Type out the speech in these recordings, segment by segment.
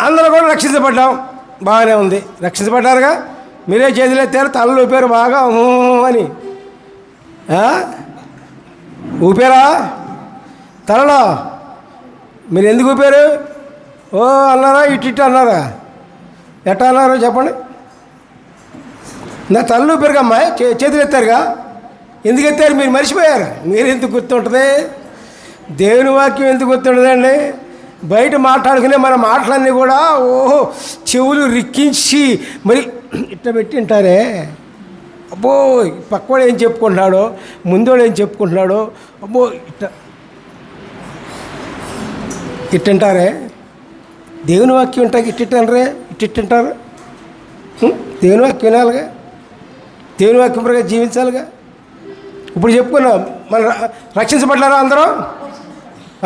అందరూ కూడా రక్షించబడ్డాం. బాగానే ఉంది. రక్షించబడ్డారుగా? మీరే చేతులు ఎత్తారు తలలు ఊపారు బాగా. ఊ అని. ఊపారా? తలలో? మీరు ఎందుకు ఊపారు? ఓ అన్నారా? ఇటు ఇటు అన్నారా? ఎట్టా అన్నారు చెప్పండి. నా తలలు ఊపారుగా అమ్మాయి. చే- చేతులు ఎత్తారుగా? ఎందుకు ఎత్తారు? మీరు మర్చిపోయారు. మీరు ఎందుకు గుర్తుంటుంది? దేవుని వాక్యం ఎందుకు గుర్తుంటుందండి బయట మాట్లాడుకునే మన మాటలన్నీ కూడా ఓహో చెవులు రిక్కించి మరి ఇట్లా పెట్టి వింటారే? అబ్బో పక్కవాడు ఏం చెప్పుకుంటున్నాడో ముందోడు ఏం చెప్పుకుంటున్నాడో అబ్బో ఇట్ట. ఇట్టంటారే దేవుని వాక్యం ఉంటాకి ఇట్టిట్టనరే ఇట్టిట్టంటారు దేవుని వాక్యం వినాలిగా? దేవుని వాక్యం ప్రకారం జీవించాలిగా? ఇప్పుడు చెప్పుకున్నాం మన రక్షించబడ్డారా అందరూ?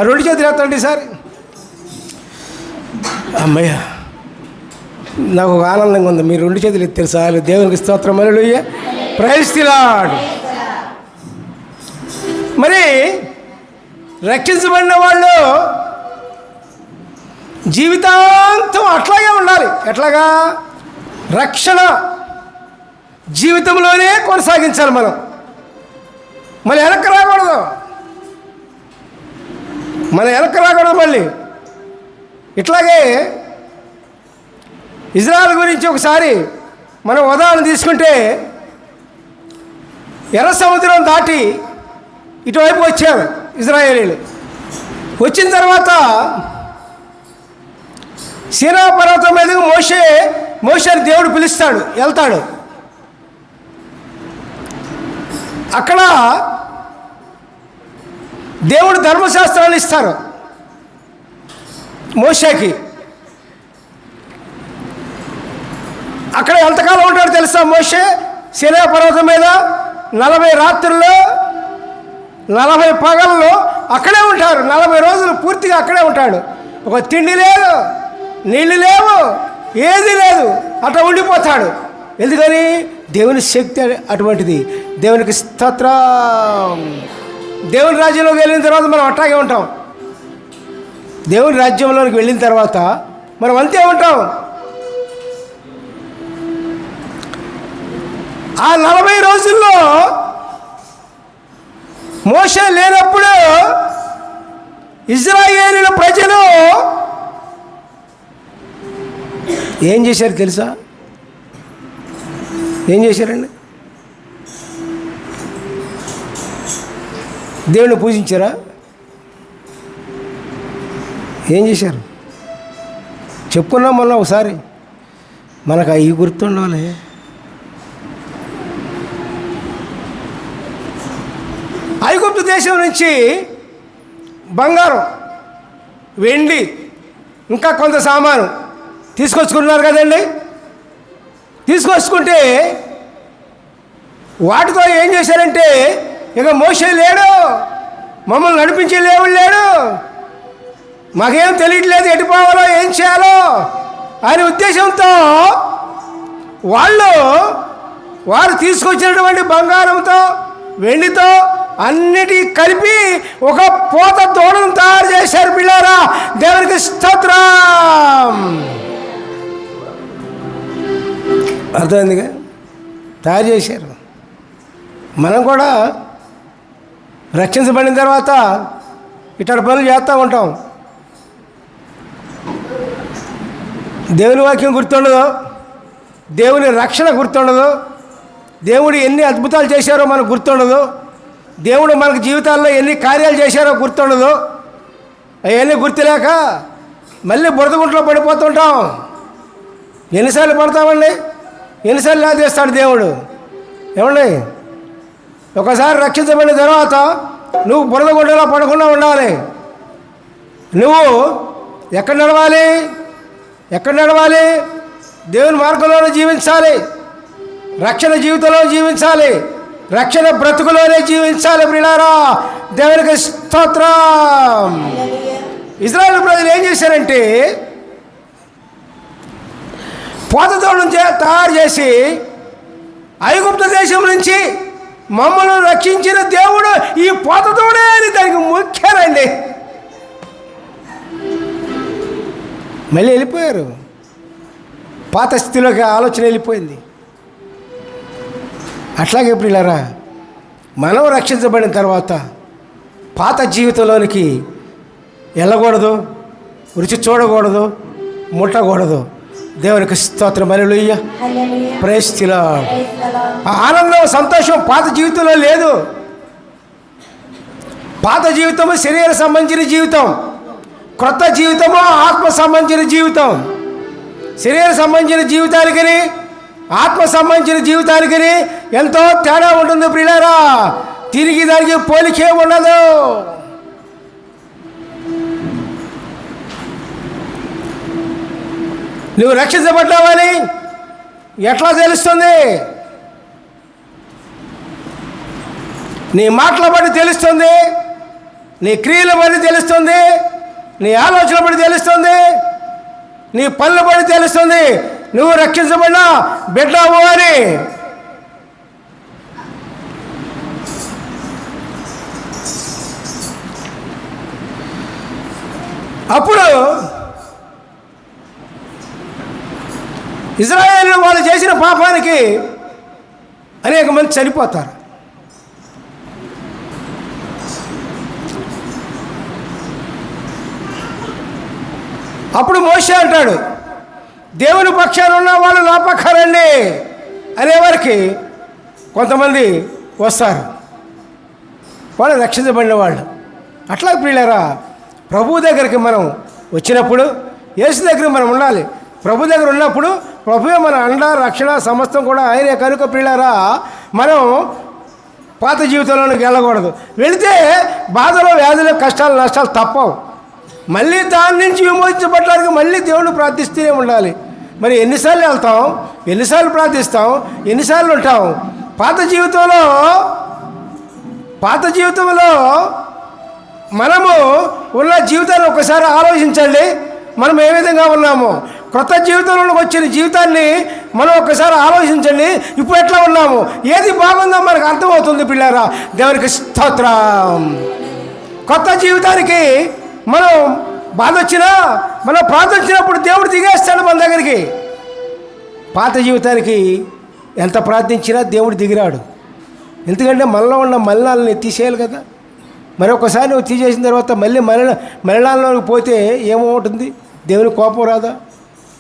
రెండు చేతులు ఎత్తండి సార్ అమ్మయ్య నాకు ఒక ఆనందంగా ఉంది. మీరు రెండు చేతులు ఎత్తారు చాలు దేవునికి స్తోత్రం. అలలుయ్య ప్రైస్తిలాడు మరి రక్షించబడిన వాళ్ళు జీవితాంతం అట్లాగే ఉండాలి. ఎట్లాగా? రక్షణ జీవితంలోనే కొనసాగించాలి మనం. మళ్ళీ వెనక్కి రాకూడదు. మన వెనక్కి రాకూడదు మళ్ళీ. ఇట్లాగే ఇజ్రాయల్ గురించి ఒకసారి మనం ఉదాహరణ తీసుకుంటే ఎర్ర సముద్రం దాటి ఇటువైపు వచ్చారు ఇజ్రాయేలీలు. వచ్చిన తర్వాత సీనా పర్వతం మీదకు మోషే మోసని దేవుడు పిలుస్తాడు వెళ్తాడు. అక్కడ దేవుడు ధర్మశాస్త్రాన్ని ఇస్తారు. మోషేకి. అక్కడ ఎంతకాలం ఉంటాడో తెలుసా మోషే? శిలా పర్వతం మీద నలభై రాత్రుల్లో నలభై పగల్లో అక్కడే ఉంటారు నలభై రోజులు పూర్తిగా అక్కడే ఉంటాడు. ఒక తిండి లేదు నీళ్ళు లేవు ఏది లేదు అట్లా ఉండిపోతాడు. ఎందుకని? దేవుని శక్తి అటువంటిది. దేవునికి స్తోత్రం. దేవుని రాజ్యంలోకి వెళ్ళిన తర్వాత మనం అట్టాగే ఉంటాం. దేవుని రాజ్యంలోకి వెళ్ళిన తర్వాత మనం అంతే ఉంటాం. ఆ నలభై రోజుల్లో మోస లేనప్పుడు ఇజ్రాయేలీల ప్రజలు ఏం చేశారు తెలుసా? ఏం చేశారండి? దేవుని పూజించారా? ఏం చేశారు? చెప్పుకున్నాం మొన్న ఒకసారి. మనకు అవి గుర్తుండాలి ఐగుప్తు దేశం నుంచి బంగారం వెండి ఇంకా కొంత సామాను తీసుకొచ్చుకుంటున్నారు కదండి. తీసుకొచ్చుకుంటే వాటితో ఏం చేశారంటే ఇక మోసే లేడు మమ్మల్ని నడిపించే లేవుడు లేడు. మాకేం తెలియట్లేదు ఎటు పోవాలో ఏం చేయాలో అనే ఉద్దేశంతో వాళ్ళు వారు తీసుకొచ్చినటువంటి బంగారంతో వెండితో అన్నిటి కలిపి ఒక పోత తోడను తయారు చేశారు. పిల్లారా దేవునికి స్తోత్రం. అర్థమైందిగా? తయారు చేశారు. మనం కూడా రక్షించబడిన తర్వాత ఇట్లాంటి పనులు చేస్తూ ఉంటాం. దేవుని వాక్యం గుర్తుండదు? దేవుని రక్షణ గుర్తుండదు? దేవుడు ఎన్ని అద్భుతాలు చేశారో మనకు గుర్తుండదు? దేవుడు మనకు జీవితాల్లో ఎన్ని కార్యాలు చేశారో గుర్తుండదు? అవన్నీ గుర్తులేక మళ్ళీ బురదగుంట్లో పడిపోతుంటాం. ఎన్నిసార్లు పడతామండి? ఎన్నిసార్లు లాదేస్తాడు దేవుడు? ఏమండి? ఒకసారి రక్షించబడిన తర్వాత నువ్వు బురదగుండలో పడకుండా ఉండాలి. నువ్వు ఎక్కడ నడవాలి? ఎక్కడ నడవాలి? దేవుని మార్గంలోనే జీవించాలి. రక్షణ జీవితంలో జీవించాలి. రక్షణ బ్రతుకులోనే జీవించాలి ప్రిలారా దేవునికి స్తోత్రం. ఇజ్రాయెల్ ప్రజలు ఏం చేశారంటే పోతతోడం తయారు చేసి ఐగుప్త దేశం నుంచి మమ్మల్ని రక్షించిన దేవుడు ఈ పోతతోడే అని దానికి ముఖ్యనండి మళ్ళీ వెళ్ళిపోయారు. పాత స్థితిలోకి ఆలోచన వెళ్ళిపోయింది. అట్లాగే ప్రియులారా మనం రక్షించబడిన తర్వాత పాత జీవితంలోనికి వెళ్ళకూడదు రుచి చూడకూడదు ముట్టకూడదు. దేవునికి స్తోత్రం. అలెలుయ్య హల్లెలూయా. ప్రేస్తిలా ఆనందం సంతోషం పాత జీవితంలో లేదు. పాత జీవితము శరీర సంబంధించిన జీవితం. క్రొత్త జీవితము ఆత్మ సంబంధించిన జీవితం. శరీర సంబంధించిన జీవితానికి ఆత్మ సంబంధించిన జీవితానికి ఎంతో తేడా ఉంటుంది ప్రియులారా. తిరిగి దానికి పోలికే ఉండదు. నువ్వు రక్షించబడ్డావని ఎట్లా తెలుస్తుంది? నీ మాటల బట్టి తెలుస్తుంది. నీ క్రియల బట్టి తెలుస్తుంది. నీ ఆలోచన బట్టి తెలుస్తుంది నీ పనుల బట్టి తెలుస్తుంది నువ్వు రక్షించబడిన బిడ్డవు అని. అప్పుడు ఇజ్రాయేల్ వాళ్ళు చేసిన పాపానికి అనేక మంది చనిపోతారు. అప్పుడు మోసే అంటాడు దేవుని పక్షాలు ఉన్న వాళ్ళు నా పక్కరండి అనేవారికి కొంతమంది వస్తారు. వాళ్ళు రక్షించబడిన వాళ్ళు. అట్లా ప్రియులరా ప్రభు దగ్గరికి మనం వచ్చినప్పుడు యేసు దగ్గర మనం ఉండాలి. ప్రభు దగ్గర ఉన్నప్పుడు ప్రభువే మన అండ రక్షణ సమస్తం కూడా ఆయనే. కనుక ప్రియులరా మనం పాత జీవితంలోనికి వెళ్ళకూడదు వెళితే బాధలు వ్యాధులు కష్టాలు నష్టాలు తప్పవు. మళ్ళీ దాని నుంచి విమోచించబడడానికి మళ్ళీ దేవుడు ప్రార్థిస్తూనే ఉండాలి. మరి ఎన్నిసార్లు వెళ్తాం? ఎన్నిసార్లు ప్రార్థిస్తాం? ఎన్నిసార్లు ఉంటాం? పాత జీవితంలో పాత జీవితంలో మనము ఉన్న జీవితాన్ని ఒకసారి ఆలోచించండి. మనం ఏ విధంగా ఉన్నాము. క్రొత్త జీవితంలోకి వచ్చిన జీవితాన్ని మనం ఒకసారి ఆలోచించండి. ఇప్పుడు ఎట్లా ఉన్నాము? ఏది బాగుందో మనకు అర్థమవుతుంది పిల్లారా. దేవునికి స్తోత్రం. కొత్త జీవితానికి మనం బాధ వచ్చినా మనం ప్రార్థించినప్పుడు దేవుడు దిగేస్తాడు మన దగ్గరికి. పాత జీవితానికి ఎంత ప్రార్థించినా దేవుడు దిగిరాడు. ఎందుకంటే మనలో ఉన్న మలినాలని తీసేయాలి కదా. మరి ఒకసారి నువ్వు తీసేసిన తర్వాత మళ్ళీ మరణ మరణాలలోకి పోతే ఏమవుతుంది? దేవుని కోపం రాదా?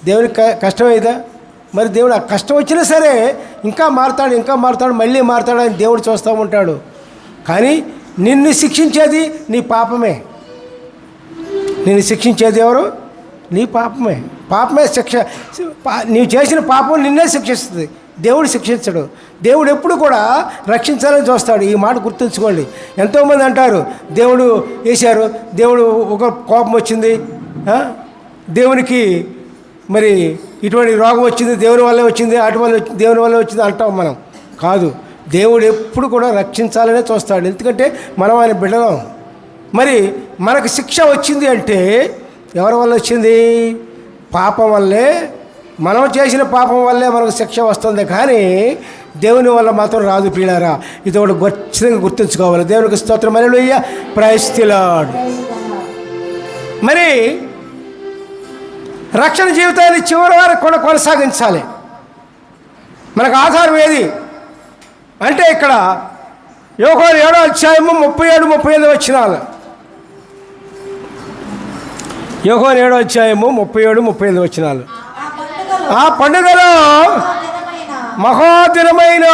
దేవుని క- కష్టమైదా మరి దేవుడు ఆ కష్టం వచ్చినా సరే ఇంకా మారుతాడు ఇంకా మారుతాడు మళ్ళీ మారుతాడు అని దేవుడు చూస్తూ ఉంటాడు. కానీ నిన్ను శిక్షించేది నీ పాపమే. నేను శిక్షించేది ఎవరు? నీ పాపమే. పాపమే శిక్ష. నీవు చేసిన పాపం నిన్నే శిక్షిస్తుంది. దేవుడు శిక్షించడు. దేవుడు ఎప్పుడు కూడా రక్షించాలని చూస్తాడు. ఈ మాట గుర్తుంచుకోండి. ఎంతోమంది అంటారు దేవుడు వేశారు దేవుడు ఒక కోపం వచ్చింది దేవునికి మరి ఇటువంటి రోగం వచ్చింది దేవుని వల్లే వచ్చింది అటు వల్ల దేవుని వల్లే వచ్చింది అంటాం మనం. కాదు. దేవుడు ఎప్పుడు కూడా రక్షించాలనే చూస్తాడు. ఎందుకంటే మనం ఆయన బిడ్డలం. మరి మనకు శిక్ష వచ్చింది అంటే ఎవరి వల్ల వచ్చింది? పాపం వల్లే. మనం చేసిన పాపం వల్లే మనకు శిక్ష వస్తుంది కానీ దేవుని వల్ల మాత్రం రాదు పీడారా ఇది ఒకటి ఖచ్చితంగా గుర్తుంచుకోవాలి. దేవునికి స్తోత్రం. అయ్య ప్రైస్తిలాడు ప్రైజ్ మరి రక్షణ జీవితాన్ని చివరి వరకు కూడా కొనసాగించాలి. మనకు ఆధారం ఏది? అంటే ఇక్కడ యోగ ఏడో అధ్యాయము ముప్పై ఏడు ముప్పై ఐదు వచ్చినాలు యోగోలు ఏడో అధ్యాయము ముప్పై ఏడు ముప్పై ఐదు వచ్చినాలు ఆ పండుగలో మహోదినమైన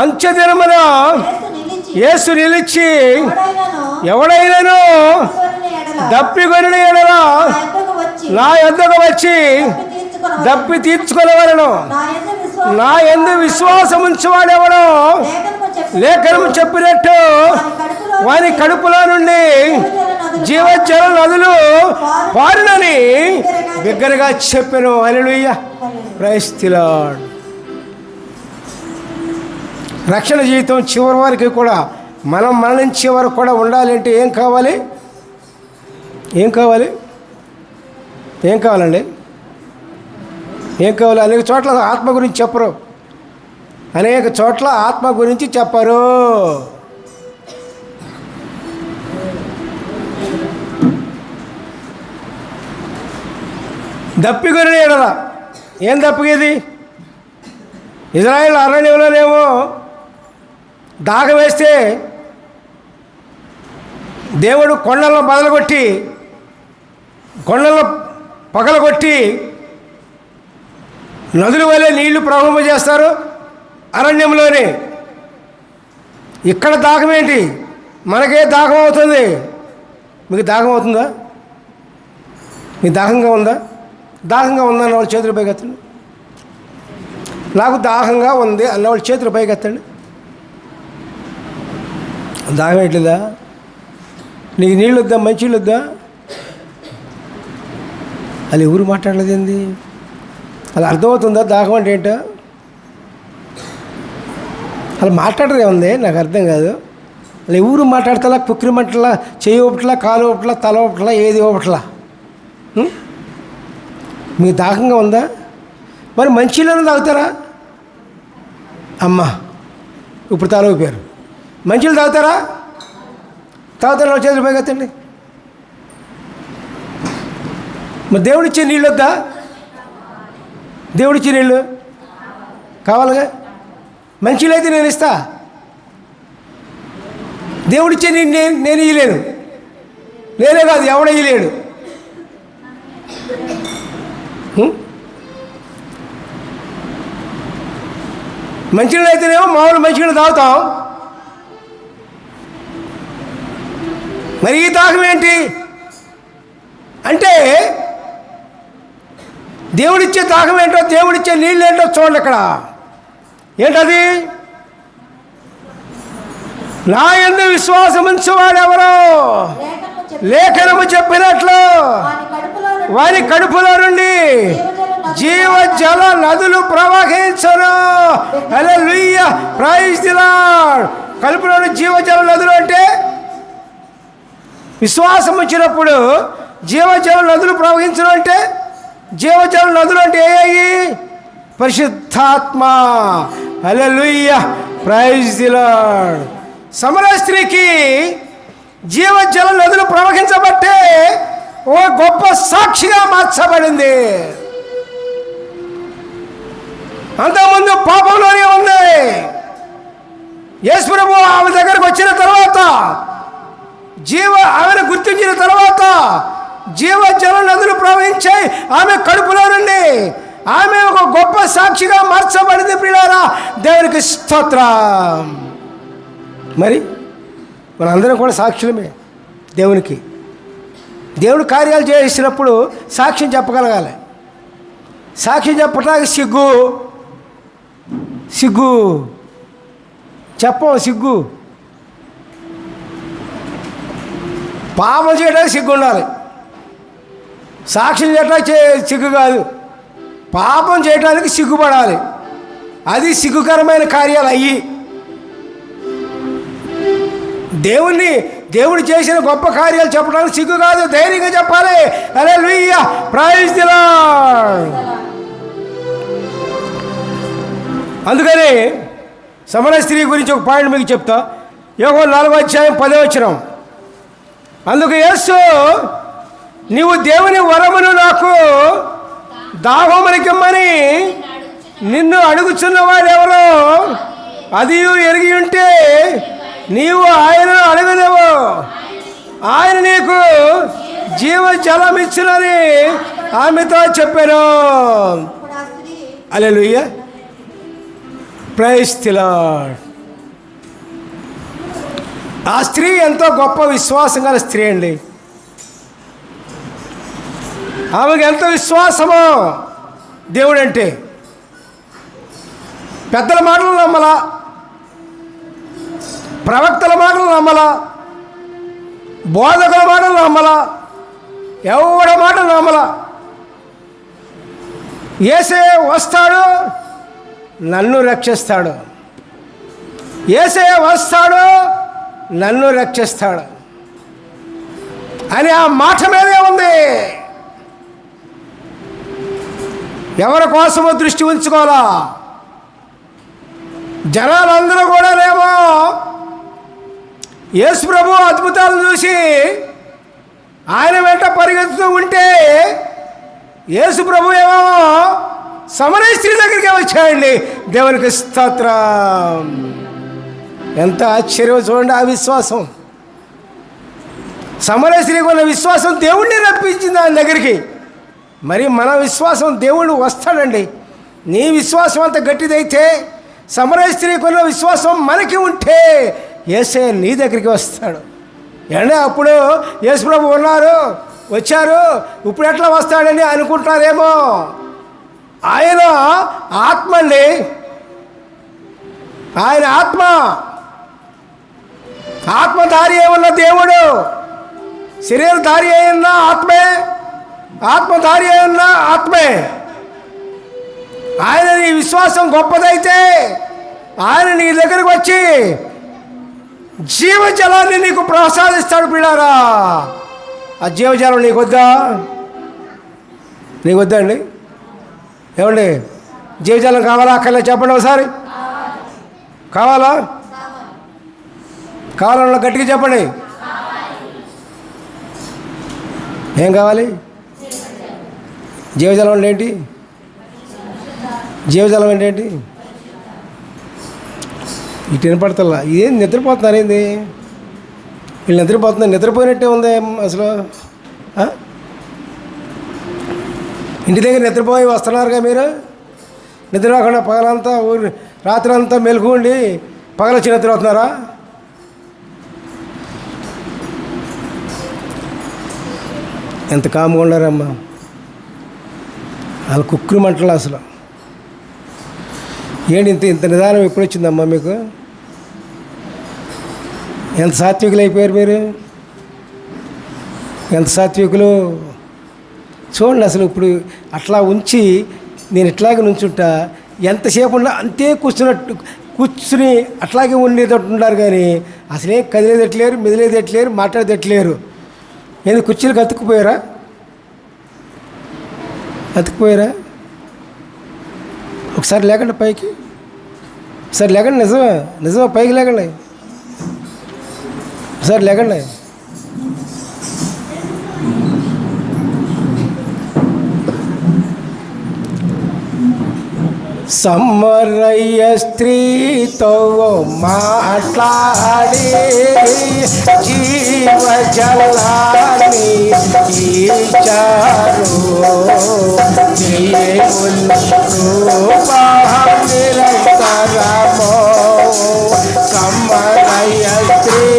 అంత్యదినమున యేసు నిలిచి యేసు నిలిచి ఎవడైనాను దప్పికొనిన ఎడల నా ఎద్దకు వచ్చి దప్పి తీర్చుకొనవలను. నా యందు ఎందు విశ్వాసం ఉంచేవాడెవడో లేఖనము చెప్పినట్టు వారి కడుపులో నుండి జీవజల నదులు పారునని బిగ్గరగా చెప్పాను అలెలుయ్య క్రైస్తిలాడ్ రక్షణ జీవితం చివరి వరకు కూడా మనం మరణించే వరకు కూడా ఉండాలంటే ఏం కావాలి? ఏం కావాలి? ఏం కావాలండి? ఏం కావాలి? అనేక చోట్ల ఆత్మ గురించి చెప్పరు. అనేక చోట్ల ఆత్మ గురించి చెప్పరు. దప్పిగొరిని ఎడల. ఏం దప్పిగేది ఇజ్రాయెల్ అరణ్యంలోనేమో దాగం వేస్తే దేవుడు కొండలను బదలగొట్టి కొండలను పగలగొట్టి నదుల వలె నీళ్ళు ప్రవహింపజేస్తారు అరణ్యంలోనే. ఇక్కడ దాహం ఏంటి? మనకే దాహం అవుతుంది. మీకు దాహం అవుతుందా? మీకు దాహంగా ఉందా? దాహంగా ఉందా అన్న వాళ్ళు చేతులు పైకెత్తండి. నాకు దాహంగా ఉంది అన్న వాళ్ళు చేతులు పైకెత్తండి. దాహం ఏంటిదా నీకు నీళ్ళు వద్దా మంచి నీళ్ళు వద్దా అది ఎవరు మాట్లాడలేదు ఏంది? అది అర్థమవుతుందా? దాహం అంటే ఏంటో? అలా మాట్లాడదే ఉంది నాకు అర్థం కాదు. అలా ఎవరు మాట్లాడతలా? కుక్కిరి మంటలా? చేయి ఒకట్లా కాలు ఒకట్లా తల ఒకట్లా ఏది ఒకట్లా మీకు దాహంగా ఉందా? మరి మంచిలోనే తాగుతారా? అమ్మా ఇప్పుడు తల పేరు మంచిలు తాగుతారా? తాగుతారా? వాళ్ళ చేతులు పైకెత్తండి మరి దేవుడిచ్చే నీళ్ళు వద్దా? దేవుడిచ్చే నీళ్ళు కావాలిగా? మంచిలైతే నేను ఇస్తా. దేవుడిచ్చే నీళ్ళు నేను నేను ఇయ్యలేను. నేనే కాదు ఎవడ ఇయ్యలేడు. మంచినీళ్ళు అయితేనేమో మామూలు మంచినీళ్ళు తాగుతాం. మరి ఈ దాహం ఏంటి? అంటే దేవుడిచ్చే దాహం ఏంటో దేవుడిచ్చే నీళ్ళు ఏంటో చూడండి ఇక్కడ ఏంటది? నా ఎందు విశ్వాసం ఉంచేవాడెవరో లేఖనము చెప్పు. లేఖనము చెప్పినట్లు. వారి కడుపులో నుండి జీవ జల నదులు ప్రవహించను. అలా లుయ్య ప్రైజ్ కడుపులో జీవజల నదులు అంటే విశ్వాసం వచ్చినప్పుడు జీవజల నదులు ప్రవహించడం అంటే జీవజల నదులు అంటే ఏ అయ్యి పరిశుద్ధాత్మ. హల్లెలూయా ప్రైజ్ ది సమర స్త్రీకి జీవజల నదులు ప్రవహించబట్టే ఓ గొప్ప సాక్షిగా మార్చబడింది. అంతకుముందు పాపంలోనే ఉంది యేసుప్రభు ఆమె దగ్గరకు వచ్చిన తర్వాత జీవ ఆమెను గుర్తించిన తర్వాత జీవ జల నదులు ప్రవహించాయి ఆమె కడుపులో నుండి ఆమె ఒక గొప్ప సాక్షిగా మార్చబడింది పిల్లారా దేవునికి స్తోత్రం. మరి మనందరం కూడా సాక్షులమే దేవునికి. దేవుడు కార్యాలు చేసినప్పుడు సాక్ష్యం చెప్పగలగాలి. సాక్ష్యం చెప్పడానికి సిగ్గు. సిగ్గు. చెప్పం సిగ్గు. పాపం చేయడానికి సిగ్గు ఉండాలి. సాక్ష్యం చేయడానికి చే- సిగ్గు కాదు. పాపం చేయడానికి సిగ్గుపడాలి. అది సిగ్గుకరమైన కార్యాలు అయ్యి. దేవుణ్ణి దేవుడు చేసిన గొప్ప కార్యాలు చెప్పడానికి సిగ్గు కాదు ధైర్యంగా చెప్పాలి. అరే లుయ్య ప్రైజ్ అందుకని సమర స్త్రీ గురించి ఒక పాయింట్ మీకు చెప్తా. యోగో నాలుగో అధ్యాయం పదే వచ్చినాం అందుకు యేసు నీవు దేవుని వరమును నాకు దాహోమరికమ్మని నిన్ను అడుగుచున్న వారెవరో అది ఎరిగి ఉంటే నీవు ఆయనను అడగలేవు ఆయన నీకు జీవ జలం ఇచ్చినని ఆమెతో చెప్పాను అలే లుయ్య స్త్రీ ప్రైస్ తిలాడ్ ఆ స్త్రీ ఎంతో గొప్ప విశ్వాసం గల స్త్రీ అండి. ఆమెకు ఎంత విశ్వాసమో దేవుడంటే. పెద్దల మాటలు నమ్మలా. ప్రవక్తల మాటలు నమ్మలా బోధకుల మాటలు నమ్మలా ఎవడ మాటలు నమ్మలా. ఏసే వస్తాడు నన్ను రక్షిస్తాడు. ఏసే వస్తాడు నన్ను రక్షిస్తాడు. అని ఆ మాట మీదే ఉంది. ఎవరి కోసమో దృష్టి ఉంచుకోవాలా? జనాలందరూ కూడానేమో యేసు ప్రభు అద్భుతాలు చూసి ఆయన వెంట పరిగెత్తుతూ ఉంటే యేసు ప్రభు ఏమో సమరయ స్త్రీ దగ్గరికి వచ్చాయండి దేవునికి స్తోత్రం. ఎంత ఆశ్చర్యం చూడండి ఆ విశ్వాసం. సమరయ స్త్రీకి ఉన్న విశ్వాసం దేవుణ్ణి రప్పించింది ఆయన దగ్గరికి. మరి మన విశ్వాసం దేవుడు వస్తాడండి. నీ విశ్వాసం అంత గట్టిదైతే సమరయ స్త్రీకి ఉన్న విశ్వాసం మనకి ఉంటే ఏసే నీ దగ్గరికి వస్తాడు. ఏంటంటే అప్పుడు యేసుప్రభు ఉన్నారు. వచ్చారు. ఇప్పుడు ఎట్లా వస్తాడని అనుకుంటారేమో. ఆయన ఆత్మ అండి ఆయన ఆత్మ ఆత్మధారి ఉన్న దేవుడు? శరీరధారి అయినా ఆత్మే? ఆత్మధారి అయినా ఆత్మే? ఆయన నీ విశ్వాసం గొప్పదైతే ఆయన నీ దగ్గరకు వచ్చి జీవజలాన్ని నీకు ప్రసాదిస్తాడు పిల్లారా ఆ జీవజలం నీకు వద్దా నీకు వద్దా అండి? ఏమండి? జీవజలం కావాలా? అక్కర్లే చెప్పండి ఒకసారి. కావాలా? కావాలన్నా గట్టిగా చెప్పండి. ఏం కావాలి? జీవజలం అంటే ఏంటి? జీవజలం అంటే ఏంటి? ఇటు వినపడతల్లా ఇదేం నిద్రపోతున్నారేంది వీళ్ళు నిద్రపోతున్నారు. నిద్రపోయినట్టే ఉంది అసలు. ఇంటి దగ్గర నిద్రపోయి వస్తున్నారుగా మీరు? నిద్ర రాకుండా పగలంతా ఊరి రాత్రి అంతా మెలకు ఉండి పగల నిద్ర అవుతున్నారా ఎంత కాముగా ఉన్నారమ్మా. వాళ్ళు కుక్కురు మంటలు అసలు. ఏంటి ఇంత ఇంత నిదానం ఎప్పుడు వచ్చిందమ్మా మీకు? ఎంత సాత్వికులు అయిపోయారు మీరు? ఎంత సాత్వికులు? చూడండి అసలు ఇప్పుడు అట్లా ఉంచి నేను ఇట్లాగే నుంచుంటా ఎంతసేపు ఉన్నా అంతే కూర్చున్నట్టు కూర్చుని అట్లాగే ఉండేటట్టు ఉన్నారు కానీ అసలే కదిలేదట్లేరు మెదిలేదట్లేరు మాట్లాడేదట్లేరు. నేను కుర్చీలు కతుక్కుపోయారా? అతుక్కుపోయారా ఒకసారి లేకండి పైకి. ఒకసారి లేకండి నిజమే నిజమే పైకి లేకండి. ఒకసారి లేకండి సమరయ్య స్త్రీతో మాట్లాడి జీవ జలాన్ని ఇచ్చారు దేవుని కృపా నిరంతరమో సమరయ్య స్త్రీతో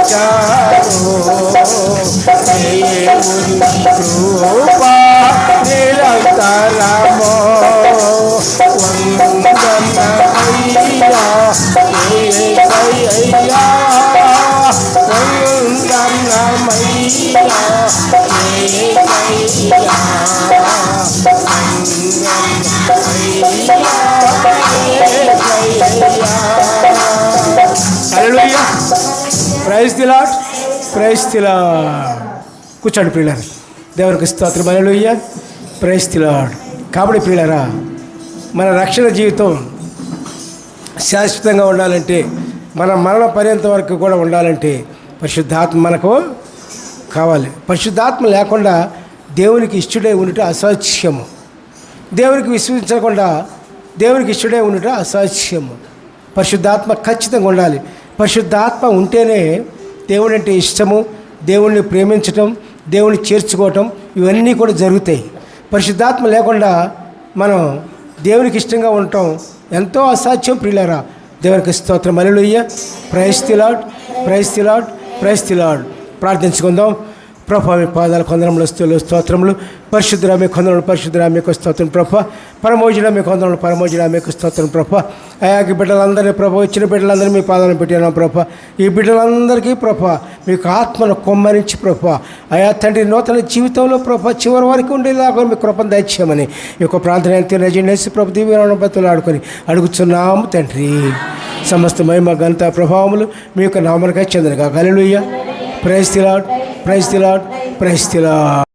ચારો કૃપા નિરતરામ વંદન અૈયા અૈયા વંદન મૈયા ప్రైజ్ ది ప్రైజ్ తిలా కూర్చోండి పిల్లలు దేవునికి స్తోత్రం. హల్లెలూయా ప్రైజ్ తిలాడు కాబట్టి పిల్లరా మన రక్షణ జీవితం శాశ్వతంగా ఉండాలంటే మన మరణ పర్యంత వరకు కూడా ఉండాలంటే పరిశుద్ధాత్మ మనకు కావాలి. పరిశుద్ధాత్మ లేకుండా దేవునికి ఇష్టడే ఉండటం అసాధ్యము. దేవునికి విశ్వసించకుండా దేవునికి ఇష్టడే ఉండుట అసాధ్యము. పరిశుద్ధాత్మ ఖచ్చితంగా ఉండాలి. పరిశుద్ధాత్మ ఉంటేనే దేవుడు అంటే ఇష్టము దేవుణ్ణి ప్రేమించటం దేవుణ్ణి చేర్చుకోవటం ఇవన్నీ కూడా జరుగుతాయి. పరిశుద్ధాత్మ లేకుండా మనం దేవునికి ఇష్టంగా ఉండటం ఎంతో అసాధ్యం ప్రియులరా. దేవునికి స్తోత్రం. అలెలుయ్య ప్రైస్తిలాడ్ ప్రైస్తిలాడ్ ప్రైస్తిలాడ్ ప్రార్థించుకుందాం. ప్రభా మీ పాదాల కొందరములు స్థులు స్తోత్రములు. పరిశుద్ధుల మీ కొందరములు పరిశుద్ధుల మీకు స్తోత్రం ప్రభ. పరమోజుల మీ కొందరములు పరమోజుల మీకు స్తోత్రం ప్రభ. అయాకి బిడ్డలందరినీ ప్రభ ఇచ్చిన బిడ్డలందరినీ మీ పాదాలను పెట్టాను ప్రభ. ఈ బిడ్డలందరికీ ప్రభ మీకు ఆత్మను కొమ్మరించి ప్రభ. అయా తండ్రి నూతన జీవితంలో ప్రభ చివరి వరకు ఉండేలాగా మీ కృపను దయచేయమని ఈ యొక్క ప్రార్థన ఎంత రజనేసి ప్రభు దీవెన బతులు ఆడుకొని అడుగుతున్నాము తండ్రి. సమస్త మహిమ గంత ప్రభావములు మీ యొక్క నామనకై చెందనుగా. గలలుయ్య praise the Lord praise the Lord praise the Lord